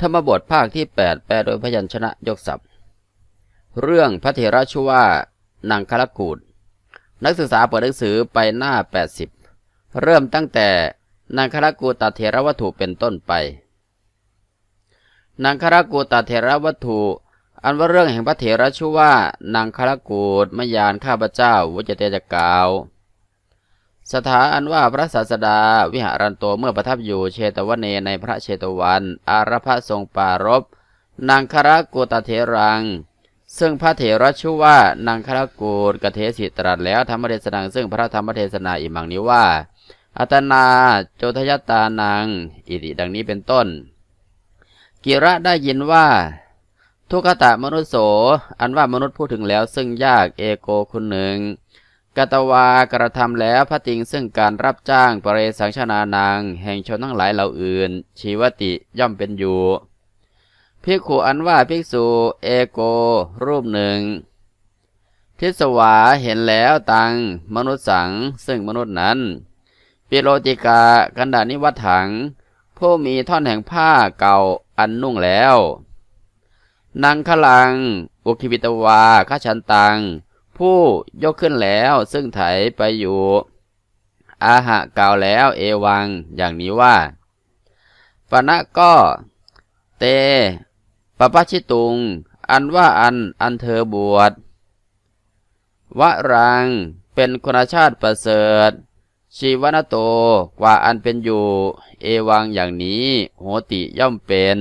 ธรรมบทภาคที่ 8 แปลโดยพยัญชนะยกศัพท์ เรื่องพระเถระชื่อว่านางคลกูด นักศึกษาเปิดหนังสือไปหน้า 80 เริ่มตั้งแต่นางคลกูตเถระวัตถุเป็นต้นไป นางคลกูตเถระวัตถุ อันว่าเรื่องแห่งพระเถระชื่อว่านางคลกูดมยานข้าพเจ้าวุจเตจกล่าว สถานอันว่าพระศาสดาวิหารันโตเมื่อประทับอยู่เชตวเนในพระเชตวัน อารพะทรงปารบนางครกูตเถรัง ซึ่งพระเถรชื่อว่านางครกูดกเทสิตรัสแล้วธรรมเทศนาซึ่งพระธรรมเทศนาอิมังนี้ว่า อัตนาโจทยตานัง อิติดังนี้เป็นต้น กิระได้ยินว่า ทุกขตะมนุษโส อันว่ามนุษย์พูดถึงแล้วซึ่งยากเอโกคุณหนึ่ง กตวากระทำแล้วพระติงซึ่งการรับจ้างปรเรสังชนานาง แห่งชนทั้งหลายเหล่าอื่น ชีวติย่อมเป็นอยู่ภิกขุอันว่าภิกษุ เอโก รูปหนึ่ง ทิสวาเห็นแล้วตัง มนุษย์สัง ซึ่งมนุษย์นั้นปิโรติกากันดานิวัฏถัง ผู้มีท่อนแห่งผ้าเก่าอันนุ่งแล้ว นางขลัง อุคิวิตวาขชันตัง ผู้ยกขึ้นแล้วซึ่งไถไปอยู่อาหะกล่าวแล้วเอวังอย่างนี้ว่าปณะก็เตปปชิตุง อันว่าอันอันเธอบวชวรังเป็นคุณชาติประเสริฐ ชีวนโตกว่าอันเป็นอยู่ เอวังอย่างนี้โหติย่อมเป็น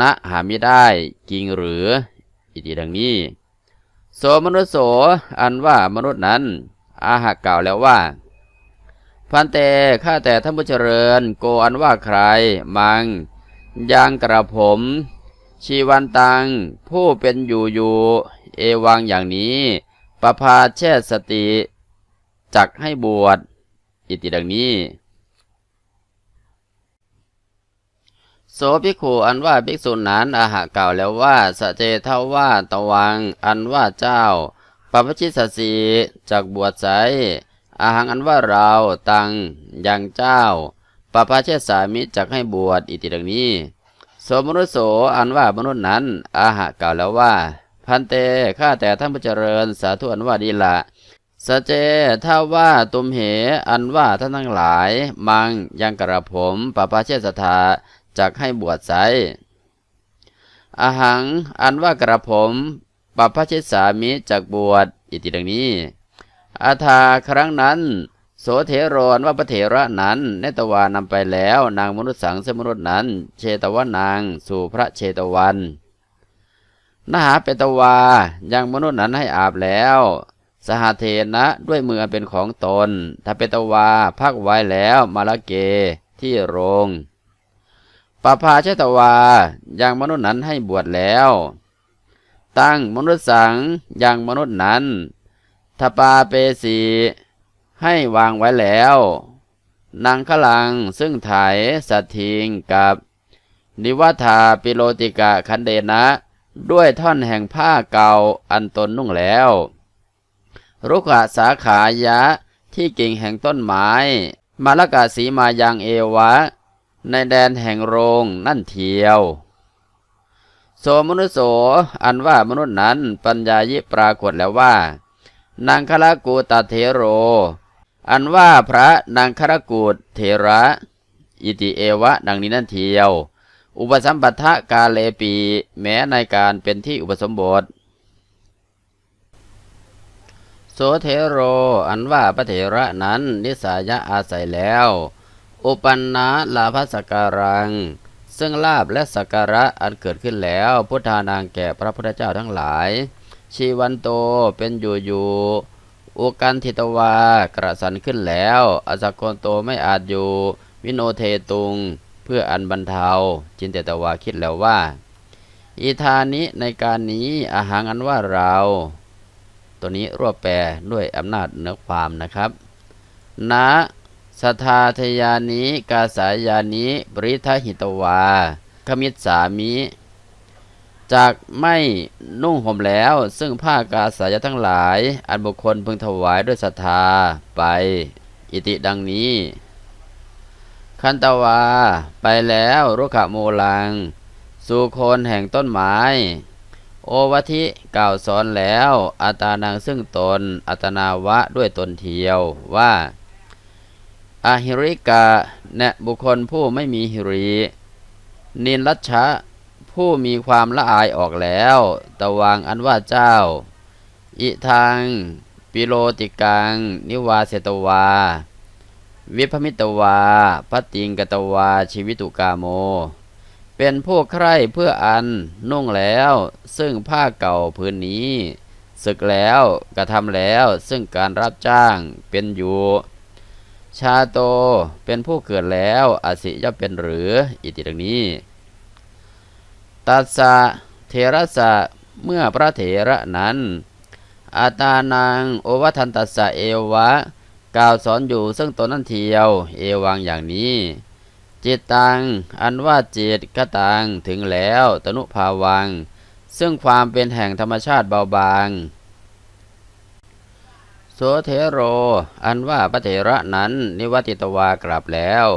ณหาไม่ได้จริงหรือ อิติดังนี้ โสมนุษโส อันว่ามนุษย์นั้น อาหากกล่าวแล้วว่า พันเตข้าแต่ท่านผู้เจริญ โกอันว่าใคร มังยังกระผม ชีวันตัง ผู้เป็นอยู่อยู่เอวังอย่างนี้ประพาแช่สติ จักให้บวช อิติดังนี้ โส ภิกขุอันว่าภิกษุนั้นอาหะกล่าวแล้วว่าสเจเทาว่าตวัง อันว่าเจ้าปปชิสสีจากบวชใจอาหังอันว่าเราตังยังเจ้าปปเชสามิจักให้บวชอิติดังนี้โสมนุโสอันว่ามนุษย์นั้น อาหะกล่าวแล้วว่า พันเตข้าแต่ท่านผู้เจริญสาธุอันว่าดีละสเจถ้าว่าตุมเหอันว่าท่านทั้งหลาย มังยังกระผมปปเชสถา จักให้บวชไซอาหังอันว่ากระผมปปชิสามิจักบวชอิติดังนี้ อาทาครั้งนั้น โสเถโรนว่าพระเถระนั้นเนตวานำไปแล้ว นางมนุษย์สังสมนุษย์นั้น เชตวนาง สู่พระเชตวันนหาเปตวายังมนุษย์นั้นให้อาบแล้ว สหเทนะด้วยมืออันเป็นของตนถ้าเปตวาพักไว้แล้วมาละเกที่โรง ปภาเชตวายังมนุษย์นั้นให้บวชแล้ว ตั้งมนุษย์สังยังมนุษย์นั้นทปาเปสีให้วางไว้แล้ว นางขลังซึ่งถ่ายสัตทิงกับนิวัฏาปิโลติกะคันเดนะ ด้วยท่อนแห่งผ้าเก่าอันตนนุ่งแล้ว รุกะสาขายะที่กิ่งแห่งต้นไม้ มาลกาสีมายังเอวะ ในแดนแห่งโรงนั่นเทียว โสมนุโส อันว่ามนุษย์นั้นปัญญายิปรากฏแล้วว่า นางคลกูตเทโร อันว่าพระนางครกูตเถระ อิติเอวะ ดังนี้นั่นเทียว อุปสัมปทะกาเลปี แม้ในการเป็นที่อุปสมบทโสเทโร อันว่าพระเถระนั้นนิสายะอาศัยแล้ว อุปันนาลาภสการัง ซึ่งลาบและสักการะอันเกิดขึ้นแล้ว พุทธานางแก่พระพุทธเจ้าทั้งหลาย ชีวันโตเป็นอยู่อยู่อุกันทิตวากระสันขึ้นแล้วอสกโคนโตไม่อาจอยู่ วิโนเทตุง เพื่ออันบรรเทา จินเตตวาคิดแล้วว่า อีธานิในการนี้อาหารอันว่าเรา ตัวนี้รวบแปลด้วยอำนาจเนื้อความนะครับ นะ สทาทยานิกาสายานิบริทหิตวาขมิตสามิจากไม่นุ่งห่มแล้ว ซึ่งผ้ากาสายทั้งหลาย อันบุคคลพึงถวายด้วยศรัทธาไป อิติดังนี้ คันตวา ไปแล้วรุขโมลัง สู่โคนแห่งต้นไม้ โอวัธิกล่าวสอนแล้วอัตานังซึ่งตนอัตนาวะด้วยตนเทียวว่า อาหิริกะแนะบุคคลผู้ไม่มีหิรินินรัชชะผู้มีความละอายออกแล้ว ตะวังอันว่าเจ้า อิทางปิโลติกัง นิวาเสตวา วิพมิตวาปติงกตวา ชีวิตุกาโม เป็นผู้ใคร่เพื่ออันนุ่งแล้ว ซึ่งผ้าเก่าพื้นนี้ ศึกแล้วกระทำแล้วซึ่งการรับจ้างเป็นอยู่ ชาโตเป็นผู้เกิดแล้วอสิย่อมเป็นหรืออิติดังนี้ตัสสะเทระสะเมื่อพระเถระนั้น อาตานังโอวัทันตัสสะเอวะ กล่าวสอนอยู่ซึ่งตนนั้นเทียว เอวังอย่างนี้ จิตตัง อันว่าจิตกตังถึงแล้ว ตนุภาวัง ซึ่งความเป็นแห่งธรรมชาติเบาบาง เทโร อันว่าพระเถระนั้น นิวัติตวากลับแล้ว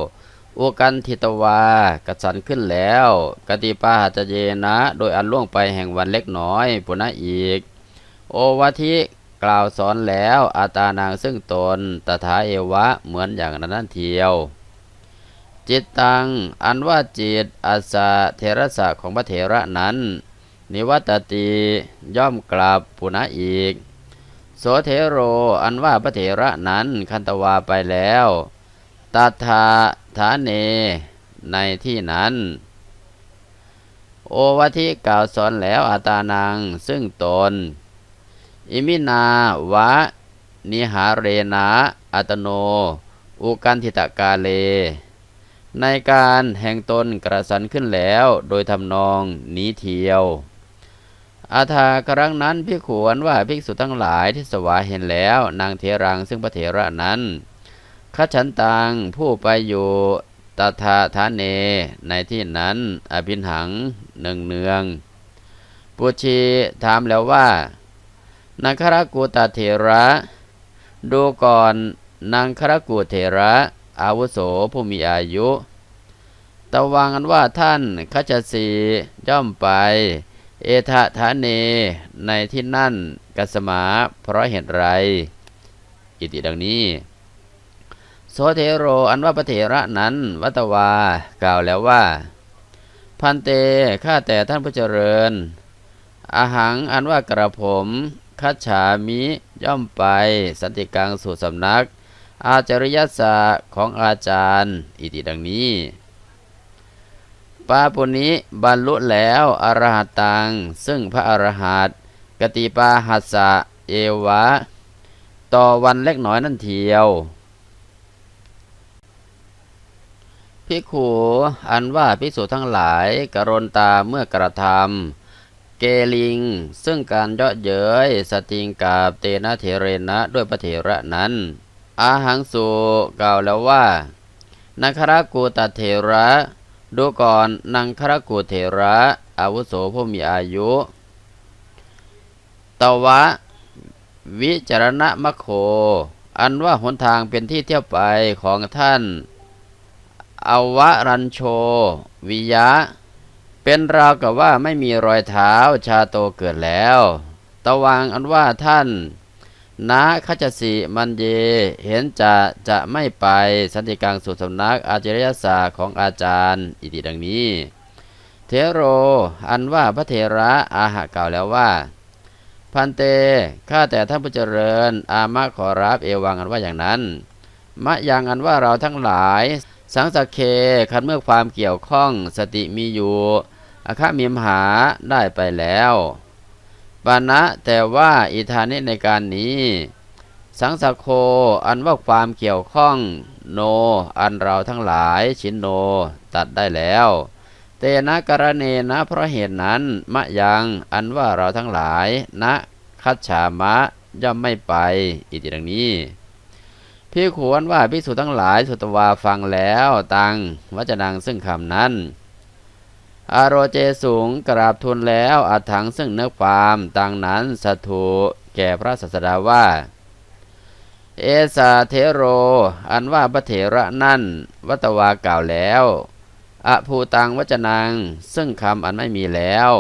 อุกันทิตวากสันขึ้นแล้ว กติปาหัจเยนะ โดยอันล่วงไปแห่งวันเล็กน้อยปุณะอีก โอวัธิกล่าวสอนแล้วอาตานางซึ่งตนตถาเอวะเหมือนอย่างนั้นนั่นเทียว จิตตัง อันว่าจิตอาสาเทระสะของพระเถระนั้น นิวัตติย่อมกลับปุณะอีก โสเทโร อันว่าพระเถระนั้นคันตวาไปแล้วตัทาฐานเน ในที่นั้น โอวัธิกล่าวสอนแล้วอาตานัง ซึ่งตน อิมินาวะ นิหาเรนะอัตโน อุกันทิตกาเล ในการแห่งตนกระสันขึ้นแล้วโดยทำนองนี้เทียว อาทาครั้งนั้นพิขวนว่าภิกษุทั้งหลายที่สวาเห็นแล้ว นางเทรังซึ่งพระเถระนั้นขัฉันตังผู้ไปอยู่ตถาทานเนในที่นั้นอภินหังเนืองเนืองปุชีถามแล้วว่านังครกูตาเถระ ดูก่อนนางครกูเถระ อาวุโสผู้มีอายุ ตะวังกันว่าท่านขจสีย่อมไป เอทะทาเนในที่นั่นกัสมา เพราะเหตุไร อิติดังนี้ โสเทโรอันว่าพระเถระนั้น วัตวา กล่าวแล้วว่า พันเตข้าแต่ท่านผู้เจริญ อาหังอันว่ากระผมคัจฉามิย่อมไป สันติกังสู่สำนัก อาจาริยศาสของอาจารย์ อิติดังนี้ ปาปุณิบรรลุแล้วอรหัตตัง ซึ่งพระอรหัตกติปาหัสสะเอวะ ต่อวันเล็กน้อยนั่นเทียวพิกขูอันว่าพิสูจทั้งหลายกรณตาเมื่อกระทำเกลิง ซึ่งการเยาะเย้ยสติงกาบเตนะเถเรนะด้วยพระเถระนั้น อาหังสูกล่าวแล้วว่านัครากูตเถระ ดูก่อนนังครกูเถระอาวุโสผู้มีอายุตวะ วิจารณมโค อันว่าหนทางเป็นที่เที่ยวไปของท่านอวรัญโช วิยะ เป็นราวกับว่าไม่มีรอยเท้าชาโตเกิดแล้วตะวังอันว่าท่าน นาขจสิมันเย เห็นจะจะไม่ไปสันติกังสุสำนักอาจริยศาสตร์ของอาจารย์ อิติดังนี้ เทโร อันว่าพระเทระอาหะกล่าวแล้วว่า พันเต ข้าแต่ท่านผู้เจริญ อามะขอรับเอวังอันว่าอย่างนั้น มะยังอันว่าเราทั้งหลาย สังสเคคันเมื่อความเกี่ยวข้องสติมีอยู่อาคามีมหาได้ไปแล้ว ปานะแต่ว่าอิทานิในการนี้ สังสโคอันว่าความเกี่ยวข้องโน อันเราทั้งหลายชินโนตัดได้แล้ว เตนะกรเนนะเพราะเหตุนั้นมะยังอันว่าเราทั้งหลายนะคัจฉามะย่อมไม่ไป อิติดังนี้พี่ขวนว่าพิสุทั้งหลายสุตวาฟังแล้ว ตังวัจนังซึ่งคำนั้น อารเจสูงกราบทูลแล้วอัถังซึ่งเนื้อความตังนั้นสัตุแก่พระศาสดาว่า เอสาเทโร อันว่าพระเถระนั่น วัตวากล่าวแล้วอภูตังวจนัง ซึ่งคำอันไม่มีแล้ว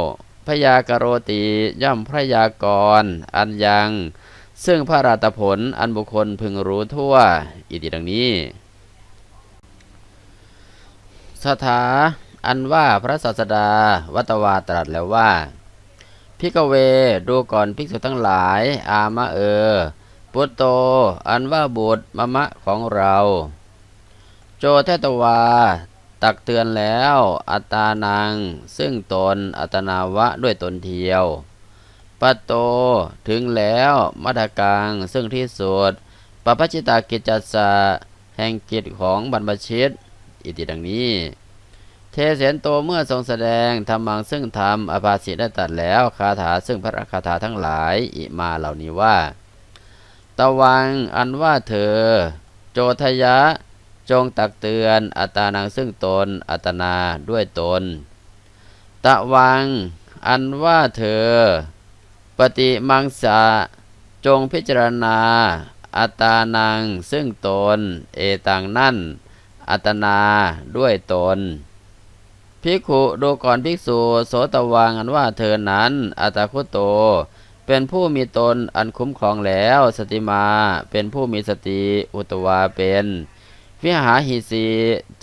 พยากโรติย่อมพระยากร อันยัง ซึ่งพระราตผลอันบุคคลพึงรู้ทั่ว อิติดังนี้ สถา อันว่าพระศาสดาวัตวาตรัสแล้วว่าพิกเวดูก่อนภิกษุทั้งหลาย อามะเออ ปุตโต อันว่าบุตรมะมะของเรา โจเทตวา ตักเตือนแล้ว อัตานัง ซึ่งตนอัตนาวะด้วยตนเทียว ปัตโตถึงแล้วมัทกัง ซึ่งที่สุดปปชิตากิจจัสสะแห่งกิจของบรรพชิต อิติดังนี้ เทเสนโตเมื่อทรงแสดงธรรมังซึ่งธรรมอภาสิได้ตัดแล้วคาถาซึ่งพระคาถาทั้งหลายอิมาเหล่านี้ว่าตะวังอันว่าเธอ โจทยะ จงตักเตือนอัตานังซึ่งตน อัตนาด้วยตน ตะวัง อันว่าเธอ ปฏิมังสะจงพิจารณา อัตานังซึ่งตน เอตังนั่น อัตนาด้วยตน ภิกขุดูก่อนภิกษุโสตวังอันว่าเธอนั้นอัตคุโต เป็นผู้มีตนอันคุ้มครองแล้ว สติมาเป็นผู้มีสติอุตวาเป็นวิหาหิสี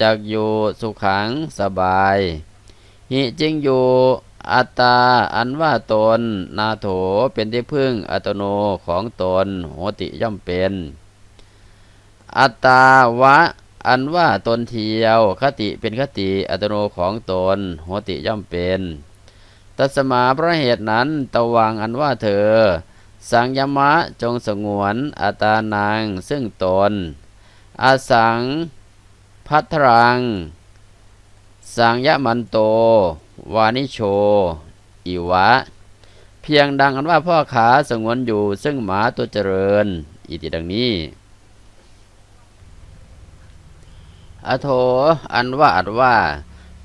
จักอยู่สุขังสบาย หิจิงอยู่อัตตาอันว่าตน นาโถเป็นที่พึ่งอัตโนของตนโหติย่อมเป็น อัตตาวะ อันว่าตนเทียวคติเป็นคติอัตโนของตนโหติย่อมเป็น ตัสมาเพราะเหตุนั้นตวังอันว่าเธอ สังยมะจงสงวนอัตานังซึ่งตน อาสังพัทรัง สังยมันโต วานิโช อิวะ เพียงดังอันว่าพ่อขาสงวนอยู่ซึ่งหมาตัวเจริญ อิติดังนี้ อโถ อันว่าอัดว่า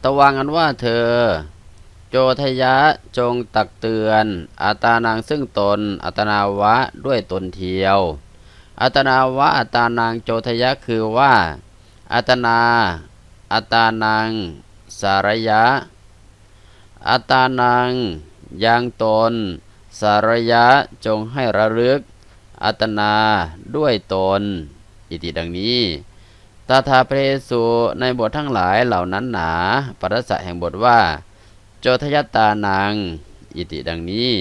ตะวังอันว่าเธอ โจทยะจงตักเตือน อัตานางซึ่งตน อัตนาวะด้วยตนเทียว อัตนาวะอัตานางโจทยะคือว่า อัตนา อัตานัง สารยะ อัตานังยังตน สารยะจงให้ระลึก อัตนาด้วยตน อิติดังนี้ ตาทาเพสุในบททั้งหลายเหล่านั้นหนาปรัสะแห่งบทว่า โจทยตานัง อิติดังนี้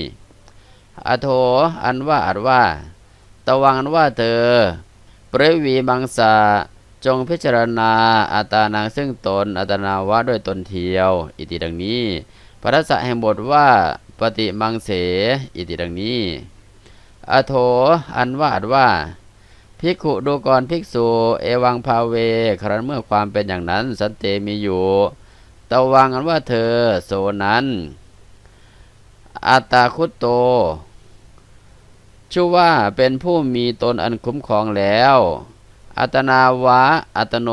อโถอันว่าอัดว่าตะวังอันว่าเธอเปริวีมังสาจงพิจารณาอัตานังซึ่งตนอัตนาวะด้วยตนเทียว อิติดังนี้ปรัสะแห่งบทว่าปฏิมังเส อิติดังนี้ อโถอันว่าอัดว่า ภิกขุดูก่อนภิกษุ เอวังภาเว ครั้นเมื่อความเป็นอย่างนั้น สันเตมีอยู่ตะวังอันว่าเธอโสนั้น อัตตาคุตโต ชื่อว่าเป็นผู้มีตนอันคุ้มครองแล้ว อัตนาวะ อัตโน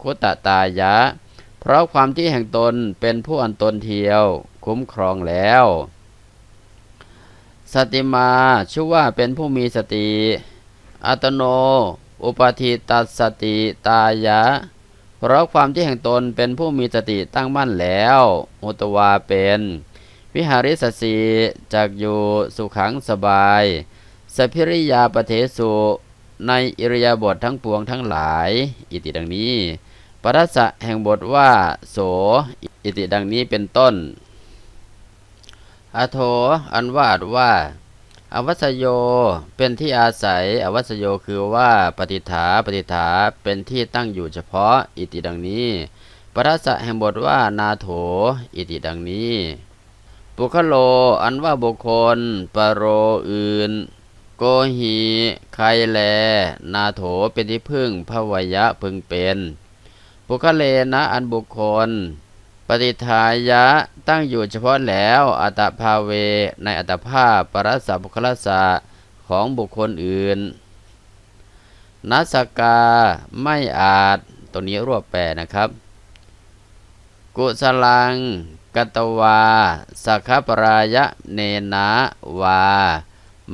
คุตตายะ เพราะความที่แห่งตนเป็นผู้อันตนเทียว คุ้มครองแล้ว สติมาชื่อว่าเป็นผู้มีสติ อัตโน อุปาทิตัสติตายะเพราะความที่แห่งตนเป็นผู้มีสติตั้งมั่นแล้วอุตวาเป็น วิหาริสสีจากอยู่สุขังสบายสพิริยาปเทสุในอิริยาบถทั้งปวงทั้งหลาย อิติดังนี้ปรัสสะแห่งบทว่า โส อิติดังนี้เป็นต้น อโถอันว่าดว่า อวัสโยเป็นที่อาศัย อวัสโยคือว่าปฏิฐาปฏิฐาเป็นที่ตั้งอยู่เฉพาะ อิติดังนี้ปรัสะแห่งบทว่านาโถ อิติดังนี้ ปุคโล อันว่าบุคคล ปโรอื่น โกหีใครแล นาโถเป็นที่พึ่งพระวยะพึงเป็น ปุคเลนะอันบุคคล ฏิทายะตั้งอยู่เฉพาะแล้วอัตภาเวในอัตภาพปรัสสะบุคลสะของบุคคลอื่น นัสกาไม่อาจตัวนี้รวบแปลนะครับ กุสลังกตวาสักขปรายะเนนะวา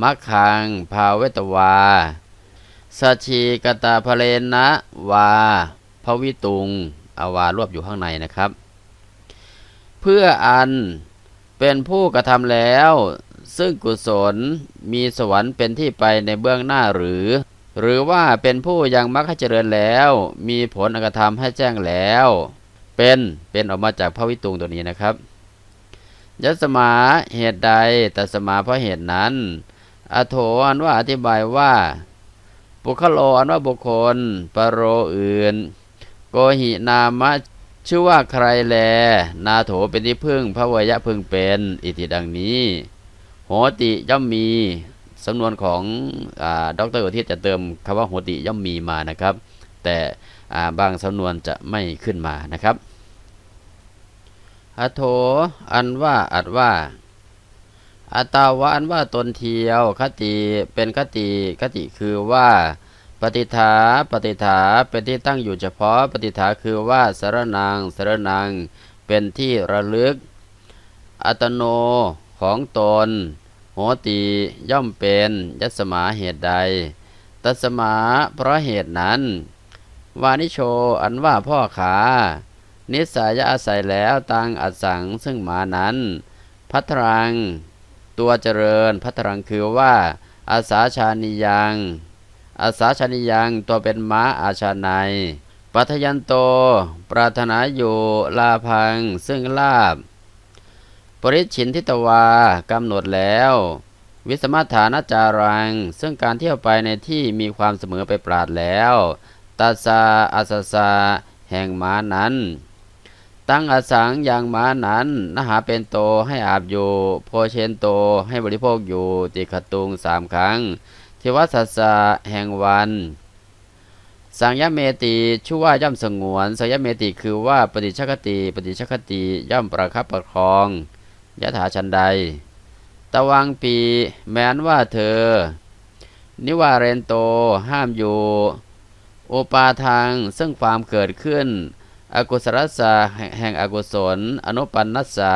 มัคคังภาเวตวาสัชชีกตาภเลนะวาภวิตุงอาวารวบอยู่ข้างในนะครับ เพื่ออันเป็นผู้กระทำแล้ว ซึ่งกุศลมีสวรรค์เป็นที่ไปในเบื้องหน้าหรือ หรือว่าเป็นผู้ยังมักให้เจริญแล้ว มีผลอกระทำให้แจ้งแล้ว เป็นเป็นออกมาจากพระวิตุงตัวนี้นะครับยัสมาเหตุใดตัสมาเพราะเหตุนั้น อโถอันว่าอธิบายว่าบุคโลอันว่าบุคคล ปรโรอื่น โกหินามะ ชื่อว่าใครแล นาโถเป็นที่พึ่งพระวยะพึ่งเป็น อิติดังนี้ โหติย่อมมีสำนวนของอาดรอุทิศจะเติมคำว่าโหติย่อมมีมานะครับ แต่บางสำนวนจะไม่ขึ้นมานะครับอโถอันว่าอัดว่าอัตตาวะอันว่าตนเทียวคติเป็นคติคติคือว่า ปฏิฐาปฏิฐาเป็นที่ตั้งอยู่เฉพาะ ปฏิฐาคือว่าสารนังสารนังเป็นที่ระลึก อัตโนของตน โหติย่อมเป็นยัสมาเหตุใด ตัสมาเพราะเหตุนั้น วานิโชอันว่าพ่อขา นิสัยอาศัยแล้วตังอัดสังซึ่งหมานั้น พัทรัง ตัวเจริญพัทรังคือว่าอาสาชานิยัง อาสาชนิยังตัวเป็นม้าอาชาในยปัทยันโต ปรารถนาอยู่ลาพังซึ่งลาบ ปริชินทิตวากำหนดแล้ว วิสมัฐานาจารัง ซึ่งการเที่ยวไปในที่มีความเสมอไปปราดแล้วตัสสาอาสสาแห่งม้านั้น ตั้งอาสังอย่างม้านั้นนหาเป็นโตให้อาบอยู่ โพเชนโตให้บริโภคอยู่ติขตุงสามครั้ง เทวสัสสะแห่งวัน สังยเมติชื่อว่าย่อมสงวน สังยเมติคือว่าปฏิชคติ ปฏิชคติย่อมประคับประคองยถาชันใด ตะวังปีแม้นว่าเธอ นิวาเรนโตห้ามอยู่อุปาทางซึ่งความเกิดขึ้น อกุศลสาแห่งอกุศล อนุปันนัสสา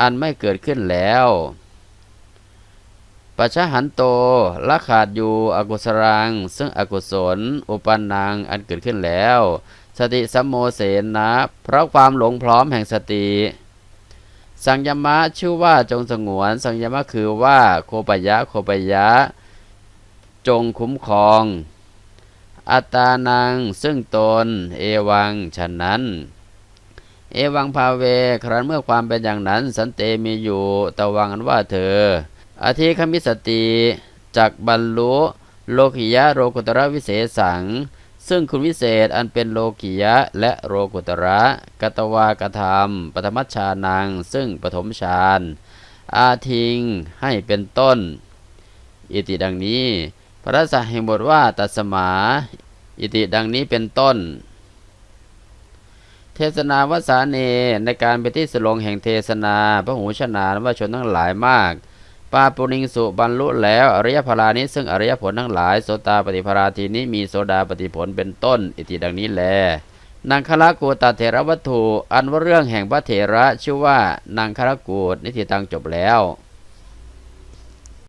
อันไม่เกิดขึ้นแล้ว ปัจฉหันโตละขาดอยู่อกุศลัง ซึ่งอกุศล อุปันนังอันเกิดขึ้นแล้ว สติสัมโมเสนนะเพราะความหลงพร้อมแห่งสติ สังยมะชื่อว่าจงสงวน สังยมะคือว่าโคปยะโคปยะ จงคุ้มครอง อัตตานังซึ่งตน เอวังฉะนั้นเอวังภาเว ครั้นเมื่อความเป็นอย่างนั้น สันเตมีอยู่ตะวังอันว่าเธอ อธิคมิสติจักบรรลุโลกิยะโรกุตระวิเศษสัง ซึ่งคุณวิเศษอันเป็นโลกิยะและโรกุตระกตวากธรรมปฐมชานัง ซึ่งปฐมฌานอาทิงให้เป็นต้น อิติดังนี้ พระสัแห่งบทว่าตัสมา อิติดังนี้เป็นต้น เทศนาวสาเนในการเป็นที่สลงแห่งเทศนาพระหูชนานว่าชนทั้งหลายมาก ปาปุริงสุบรรลุแล้วอริยพรานี้ซึ่งอริยผลทั้งหลายโสตาปฏิภราทีนี้มีโสดาปฏิผลเป็นต้น อิติดังนี้แลนางคละกูตาเถระวัตถุ อันว่าเรื่องแห่งพระเถระชื่อว่านางคละกูดนิติตังจบแล้ว